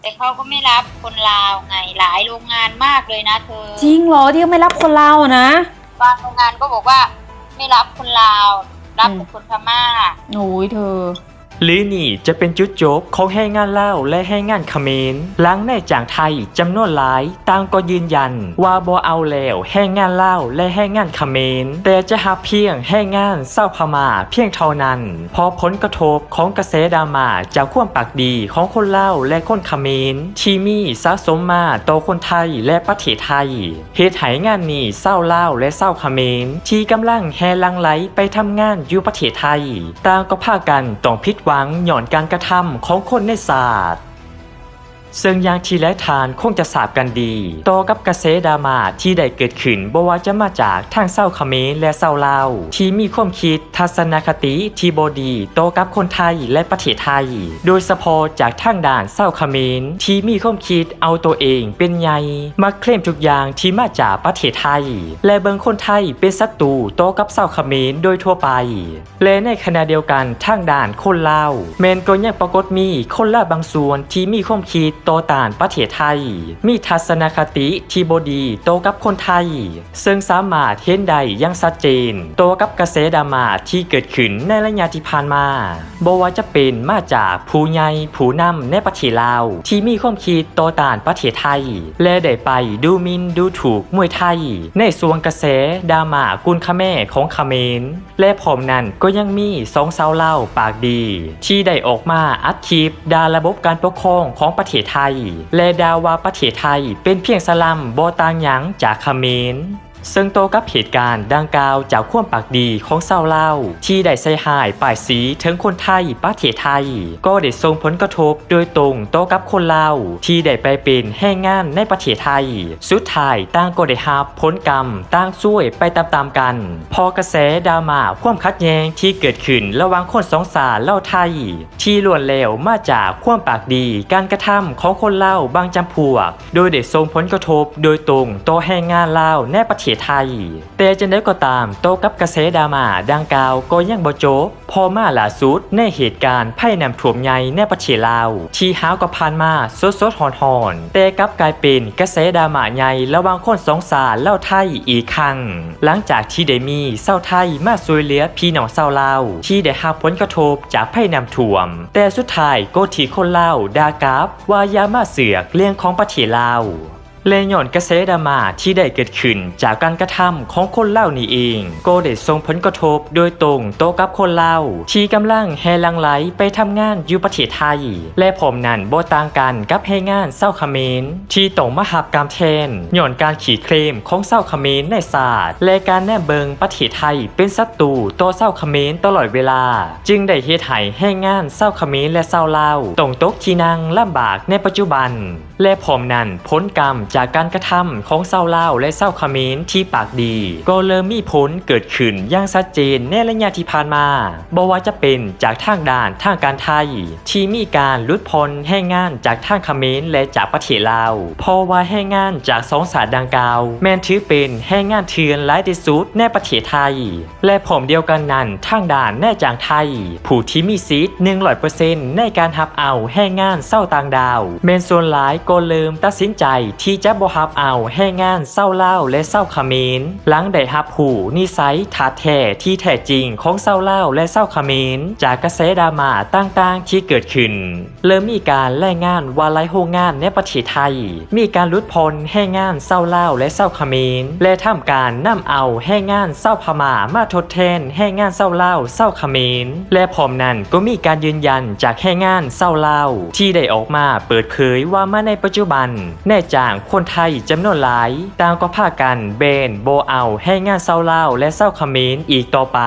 แต่เขาก็ไม่รับคนลาวไงหลายโรงงานมากเลยนะเธอจริงเหรอที่เขาไม่รับคนลาวอะนะ บางโรงงานก็บอกว่า ไม่รับคนลาว รับอืมแต่คนพม่า โอ้ยเธอ หรือนี่จะเป็นจุดจบของแรงงานลาและแรงงานเขมรหลังในจางไทยจำนวนหลายต่างก็ยืนยัน ว่าบ่เอาแล้วแรงงานลาและแรงงานเขมรแต่จะหาเพียงแรงงานเศร้าพม่าเพียงเท่านั้นเพราะผลกระทบของกระแสดราม่าจากความปากดีของคนเลาและคนเขมรที่มีสะสมมาต่อคนไทยและประเทศไทยเหตุให้งานนี้เศร้าวลาและเศร้าเขมรที่กำลังแห่ลังไหลไปทำงานอยู่ประเทศไทยต่างก็พากันต้องผิดหวังหย่อนการกระทำของคนในศาสตร์ ซึ่งอย่างที่และทานคงจะทราบกันดีต่อกับกระแสดราม่าที่ได้เกิดขึ้นบ่ว่าจะมาจากทางเศร้าเขมรและเศร้าลาวที่มีความคิดทัศนคติที่บดีต่อกับคนไทยและประเทศไทย โดยเฉพาะจากทางด่านเศร้าเขมรที่มีความคิดเอาตัวเองเป็นใหญ่มาเคลมทุกอย่างที่มาจากประเทศไทย และเบิงคนไทยเป็นศัตรูต่อกับเศร้าเขมรโดยทั่วไป และในขณะเดียวกันทางด่านคนลาวแมนก็ยังปรากฏมีคนลาบางส่วนที่มีความคิดโตตานประเทศไทย มีทัศนคติที่บดีโตกับคนไทย ซึ่งสามารถเห็นได้อย่างชัดเจน โตกับกระแสดราม่าที่เกิดขึ้นในระยะที่ผ่านมาบ่ว่าจะเป็นมาจากผู้ใหญ่ผู้นำในประเทศลาว ที่มีความคิดต่อต้านประเทศไทย และได้ไปดูมินดูถูกมวยไทย ในส่วนกระแสดราม่ากุนคาแม่ของเขมรและพร้อมนั้นก็ยังมีสองสาวเล่าปากดี ที่ได้ออกมาอัดคลิปด่าระบบการปกครองของประเทศไทย และดาวาประเทศไทย เป็นเพียงสลัมโบต่างหยังจากเขมร ซึ่งโตกับเหตุการณ์ดังกล่าวจากความปากดีของเศร้าวเล่า ที่ได้ใส่หายป้ายสีถึงคนไทยประเทศไทย ก็ได้ส่งผลกระทบโดยตรงโตกับคนเล่าที่ได้ไปเป็นแรงงานในประเทศไทย สุดท้ายต่างก็ได้รับผลกรรมต่างช่วยไปตามๆกัน พอกระแสดราม่าความขัดแย้งที่เกิดขึ้นระหว่างคนสองสารเล่าไทย ที่ล้วนแล้วมาจากความปากดีการกระทำของคนเล่าบางจำพวก โดยได้ส่งผลกระทบโดยตรงต่อแรงงานเล่าในประเทศไทย แต่จะได้ก็ตามโตกับกระแสดราม่าดังกล่าวก็ยังบ่จบพอมาล่าสุดในเหตุการณ์ภัยน้ำท่วมใหญ่ในประเทศลาว ที่หาวกับผ่านมาสดสดหอนหอนแต่กลับกลายเป็นกระแสดราม่าใหญ่ระหว่างคนสองสารเล่าไทยอีกครั้ง หลังจากที่ได้มีเศร้าไทยมาช่วยเหลือพี่น้องเศร้าลาวที่ได้รับผลกระทบจากภัยน้ำท่วม แต่สุดท้ายก็ที่คนเล่าดากลับว่ายามาเสือกเรื่องของประเทศลาว และย้อนกระแสดราม่าที่ได้เกิดขึ้นจากการกระทำของคนเล่านี่เอง ก็ได้ส่งผลกระทบโดยตรงโตกับคนเล่า ที่กำลังแห่ลังไหลไปทำงานอยู่ประเทศไทย และผมนั้นบ่ต่างกันกับแห่งานเศร้าเมรที่ต้องมาหับกรรมแทนย้อนการขีดเคลมของเศร้าเมรในศาสตร์และการแนบเบิงประเทศไทยเป็นศัตรูต่อเศร้าเมรตลอดเวลา จึงได้เฮ็ดให้แห่งานเศร้าเมรและเศร้าลาต้องตกที่นั่งลำบากในปัจจุบัน และผมนั้นพ้นกรรมจากการกระทำของเศร้าเล่าและเศร้าเขมรที่ปากดี ก็เริ่มมีผลเกิดขึ้นอย่างชัดเจนในระยะที่ผ่านมาบ่ว่าจะเป็นจากทางด่านทางการไทย ที่มีการลดพลแห่งงานจากทางเขมรและจากประเทศลาวเพราะว่าแห่งงานจากสองสาดังกล่าว แม้นถือเป็นแห่งงานเถื่อนหลายที่สุดในประเทศไทย และผมเดียวกันนั้นทางด่านแน่จางไทย ผู้ที่มีสิทธิ์100%ในการหับเอาแห่งงานเศร้าต่างดาวแมนส่วนหลายก็เริ่มตัดสินใจที่จะบ่หับเอาแห่งานเศร้าเล่าและเศร้าขมรหลังได้หับหูนิสัยถาแท้ที่แท้จริงของเศร้าเล่าและเศร้าขมรจากกระแสดราม่าต่างๆ ที่เกิดขึ้น เริ่มมีการแล่งงานวาไลโฮงานในประเทศไทย มีการลดพลแห่งงานเศร้าเล่าและเศร้าขมรและทำการนำเอาแห่งงานเศร้าพม่ามาทดแทนแห่งงานเศร้าเล่าเศร้าขมรและพร้อมนั้นก็มีการยืนยันจากแห่งงานเศร้าเล่าที่ได้ออกมาเปิดเผยว่ามาในปัจจุบัน แน่จางคนไทยจำนวนหลาย ต่างก็พากันเบนโบเอาแห่งงานเศร้าเล่าวและเศร้าเขมรอีกต่อไป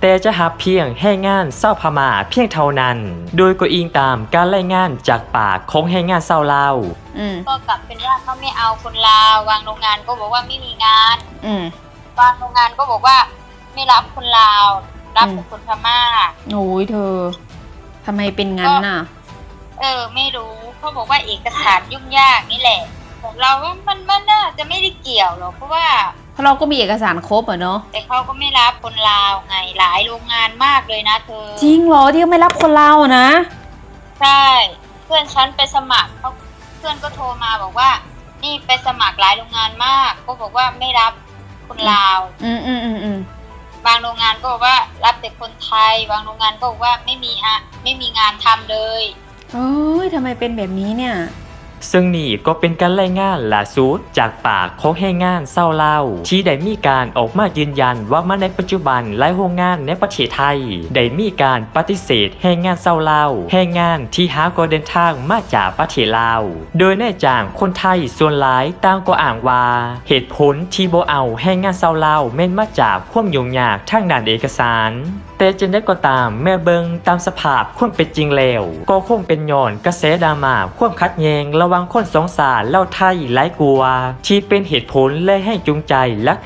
แต่จะหับเพียงแห่งงานเศร้าพม่าเพียงเท่านั้น โดยก็อิงตามการรายงานจากปากของแห่งงานเศร้าเล่าวอืมก็กลับเป็นว่าเขาไม่เอาคนลาวบางโรงงานก็บอกว่าไม่มีงานอืมบางโรงงานก็บอกว่า ไม่รับคนลาว รับแต่คนพม่าโอ้ยเธอทำไมเป็นงั้นน่ะ เออ ไม่รู้ เขาบอกว่าเอกสารยุ่งยากนี่แหละแต่เราว่ามันมันน่าจะไม่ได้เกี่ยวหรอกเพราะว่าเพราะเราก็มีเอกสารครบอะเนาะแต่เขาก็ไม่รับคนลาวไงหลายโรงงานมากเลยนะเธอ จริงเหรอที่เขาไม่รับคนลาวอะนะใช่เพื่อนฉันไปสมัครเขาพื่อนก็โทรมาบอกว่า นี่ไปสมัครหลายโรงงานมาก ก็บอกว่าไม่รับคนลาว อืมอืมอืมอืมบางโรงงานก็บอกว่ารับแต่คนไทย บางโรงงานก็บอกว่าไม่มีอะไม่มีงานทำเลย โอ้ยทำไมเป็นแบบนี้เนี่ย ซึ่งนี่ก็เป็นการรายงานล่าสุดจากปากของแรงงานเศร้าเล่า ที่ได้มีการออกมายืนยันว่ามาในปัจจุบันหลายโรงงานในประเทศไทย ได้มีการปฏิเสธแรงงานเศร้าเล่าแรงงานที่หาก็เดินทางมาจากประเทศลาว โดยแนายจ้างคนไทยส่วนหลายต่างก็อ่างว่า เหตุผลที่โบเอาแรงงานเศร้าเล่าแม่นมาจากความยุ่งยากทางด้านเอกสาร แต่จะได้ก็ตาม แม่เบิงตามสภาพความเป็นจริงแล้วก็คงเป็นย้อนกระแสดราม่าความขัดแยงระว่างคนสองสารเล่าไทยหลายกลัว ที่เป็นเหตุผลและให้จูงใจ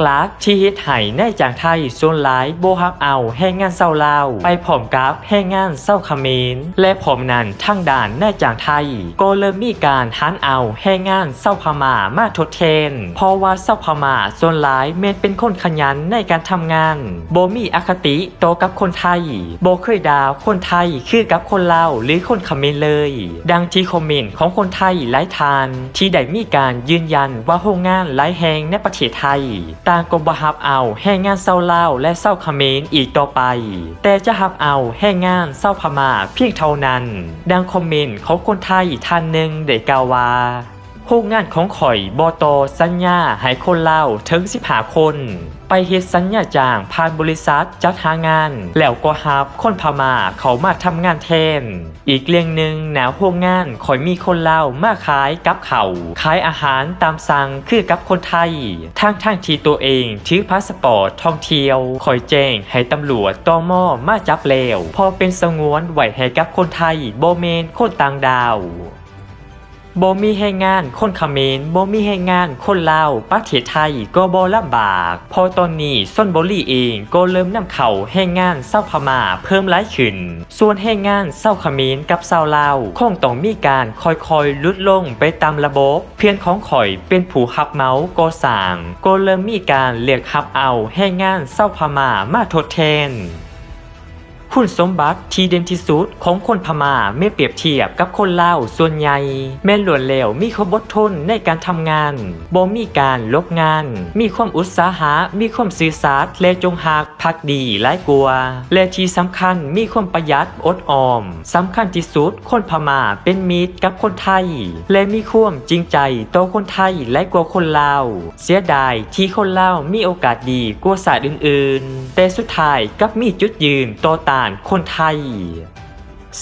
ลักๆที่เฮ็ดให้ในจางไทยส่วนหลายโบฮับเอาแห่งงานเศร้าลาวไปพร้อมกับแห่งงานเศร้าเขมรและพร้อมนั้นทั้งด่านนจางไทย ก็เริ่มมีการหันเอาแห่งงานเศร้าพม่ามาทดแทน เพราะว่าเศร้าพม่าส่วนหลายแม้นเป็นคนขยันในการทำงานโบมีอคติโตกับคนไทยโบเคยด่าคนไทยคือกับคนลาวหรือคนขมรเลย ดังที่คอมเมนต์ของคนไทยหลายทาน ที่ได้มีการยืนยันว่าโรงงานหลายแห่งในประเทศไทย ต่างก็บ่ฮับเอาแห่งงานเศร้าลาวและเศร้าขมรอีกต่อไป แต่จะฮับเอาแห่งงานเศร้าพม่าเพียงเท่านั้น ดังคอมเมนต์ของคนไทยท่านหนึ่งได้กล่าวว่าโรงงานของข่อยบอตอสัญญาให้คนเล่าถึง15 คน ไปเฮ็ดสัญญาจ้างผ่านบริษัทจัดหางาน แล้วก็ฮับคนพม่าเขามาทำงานแทน อีกเรื่องหนึ่งแนวโรงงานข่อยมีคนเล่ามาขายกับเขาขายอาหารตามสั่งคือกับคนไทย ทั้งทั้งที่ตัวเองถือพาสปอร์ตท่องเที่ยวคอยแจ้งให้ตำรวจตอมอมาจับแล้วพอเป็นสงวนไหวให้กับคนไทยโบเมนคนต่างดาว บ่มีแรงงานคนเขมรบ่มีแรงงานคนลาวประเทศไทยก็บ่ลำบาก พอตอนนี้ส้นบุรีเองก็เริ่มนำเข้าแรงงานเศร้าพม่าเพิ่มหลายขึ้น ส่วนแรงงานเศร้าเขมรกับเศร้าลาวคงต้องมีการค่อยๆลดลงไปตามระบบ เพื่อนของข่อยเป็นผู้หับเมาส์ก่อสร้างก็เริ่มมีการเรียกหับเอาแรงงานเศร้าพม่ามาทดแทน คุณสมบัติที่เด่นที่สุดของคนพม่าไม่เปรียบเทียบกับคนลาวส่วนใหญ่ แม่นล้วนแล้วมีความอดทนในการทำงานบ่มีการลบงาน มีความอุตสาหะมีความสื่อสารและจงหักพักดีหลายกลัว และที่สำคัญมีความประหยัดอดออมสำคัญที่สุดคนพม่าเป็นมิตรกับคนไทย และมีความจริงใจต่อคนไทยและกว่าคนลาว เสียดายที่คนลาวมีโอกาสดีกว่าศาสตร์อื่น ๆ แต่สุดท้ายกับมีจุดยืนต่อตานคนไทย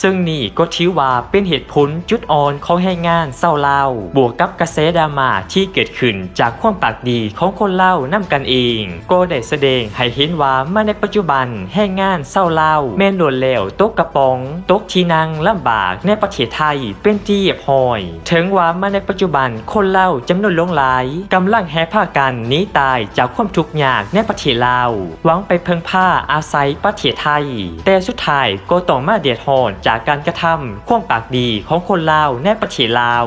ซึ่งนี่ก็ถือว่าเป็นเหตุผลจุดอ่อนของแรงงานเศร้าเล่า บวกกับกระแสดราม่าที่เกิดขึ้นจากความปากดีของคนเล่านํกันเอง ก็ได้แสดงให้เห็นว่ามาในปัจจุบันแรงงานเศร้าเล่า แม่นล้วนแล้วตกกระป๋องตกที่นั่งลำบากในประเทศไทยเป็นที่เหยียบหอย ถึงว่ามาในปัจจุบันคนเล่าจำนวนลงหลายกำลังแห่ผ้ากันหนีตายจากความทุกข์ยากในประเทศลาวหวังไปเพิ่งผ้าอาศัยประเทศไทย แต่สุดท้ายก็ต้องมาเดือดร้อนจากการกระทำความปากดีของคนลาวในประเทศลาว